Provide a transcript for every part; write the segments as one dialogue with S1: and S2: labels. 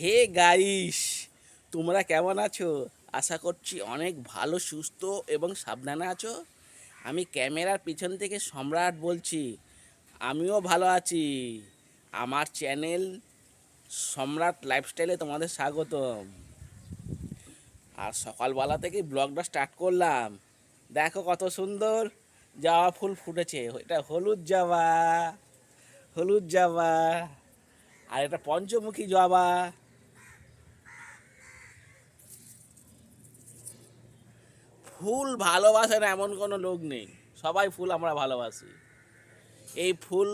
S1: Hey guys, তোমরা কেমন আছো? আশা করছি অনেক ভালো, সুস্থ এবং সাবধানে আছো। আমি ক্যামেরার পিছন থেকে সম্রাট বলছি, আমিও ভালো আছি। আমার চ্যানেল সম্রাট লাইফস্টাইলে তোমাদের স্বাগতম। আর সকালবেলা থেকে ব্লগটা স্টার্ট করলাম। দেখো কত সুন্দর জবা ফুল ফুটেছে। এটা হলুদ জবা হলুদ জবা আর এটা পঞ্চমুখী জবা ফুল ভালোবাসে না এমন কোনো লোক নেই। সবাই ফুল আমরা ভালোবাসি। এই ফুল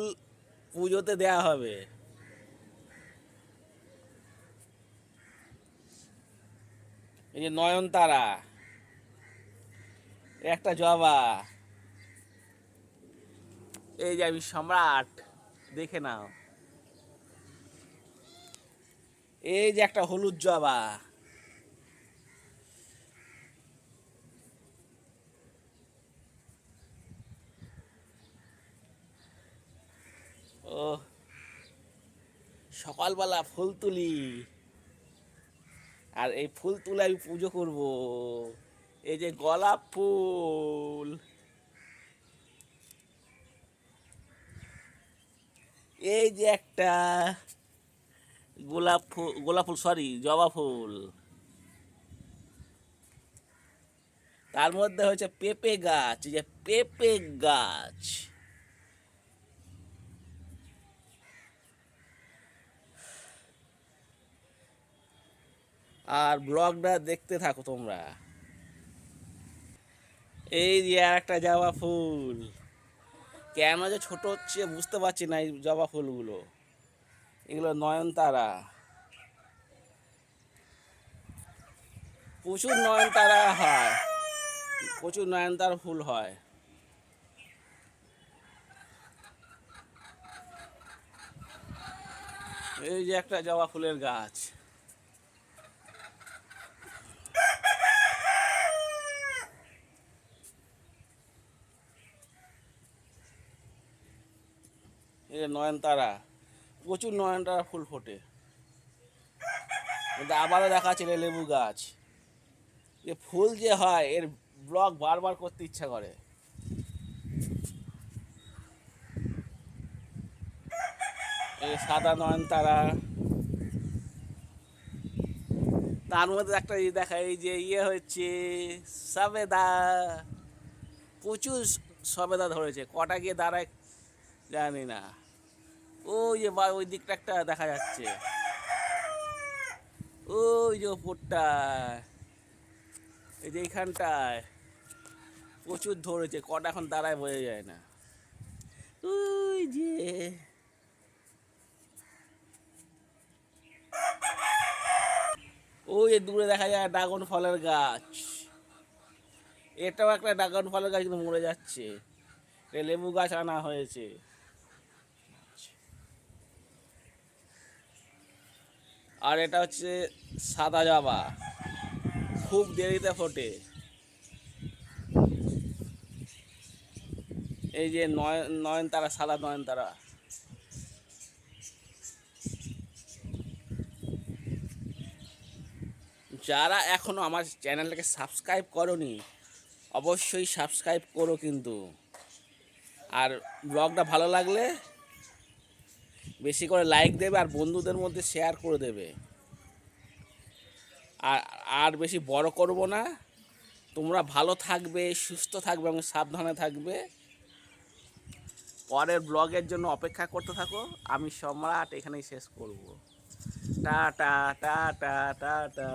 S1: পুজোতে দেয়া হবে। এই যে নয়নতারা একটা জবা। এই যে আমি সম্রাট, দেখে নাও। এই যে একটা হলুদ জবা। সকালবেলা ফুল তুলি। আর এই ফুল তুলে আমি পুজো করব। এই যে গোলাপ ফুল। এই যে একটা গোলাপ ফুল গোলাপ ফুল সরি জবা ফুল। তার মধ্যে হচ্ছে পেঁপে গাছ যে পেঁপে গাছ। আর ব্লগটা দেখতে থাকো তোমরা। এই যে আর একটা জবা ফুল। কেন যে ছোট হচ্ছে বুঝতে পারছি না এই জবা ফুলগুলো। এগুলো নয়নতারা। প্রচুর নয়নতারা হয়। প্রচুর নয়নতারা ফুল হয়। এই যে একটা জবা ফুলের গাছ এই যে নয়নতারা, প্রচুর নয়নতারা ফুল ফোটে। আবারও দেখা যাচ্ছে লেবু গাছ। যে ফুল যে হয়, এর ব্লগ বারবার করতে ইচ্ছা করে। এই সাদা নয়নতারা। তার মধ্যে একটা ইয়ে দেখা, এই যে ইয়ে হচ্ছে সবেদা। প্রচুর সবেদা ধরেছে, কটা গিয়ে দাঁড়ায় জানি না। ওই যে বা ওই দিকটা একটা দেখা যাচ্ছে। ওই যে ওপরটায় এই যে এইখানটায়। প্রচুর ধরেছে, কটা এখন দাঁড়ায় বোঝা যায় না। ওই যে। ওই যে দূরে দেখা যায় ড্রাগন ফলের গাছ। এটাও একটা ড্রাগন ফলের গাছ কিন্তু মরে যাচ্ছে। লেবু গাছ আনা হয়েছে। আর এটা হচ্ছে সাদা জবা খুব দেরিতে ফোটে। এই যে নয়, নয়নতারা, সাদা নয়নতারা। যারা এখনও আমার চ্যানেলটাকে সাবস্ক্রাইব করনি, অবশ্যই সাবস্ক্রাইব করো কিন্তু। আর ব্লগটা ভালো লাগলে বেশি করে লাইক দেবে আর বন্ধুদের মধ্যে শেয়ার করে দেবে। আর আর বেশি বড় করব না। তোমরা ভালো থাকবে, সুস্থ থাকবে এবং সাবধানে থাকবে। পরের ব্লগের জন্য অপেক্ষা করতে থাকো। আমি সম্রাট, এখানেই শেষ করব। টা টা টা টা টা টা।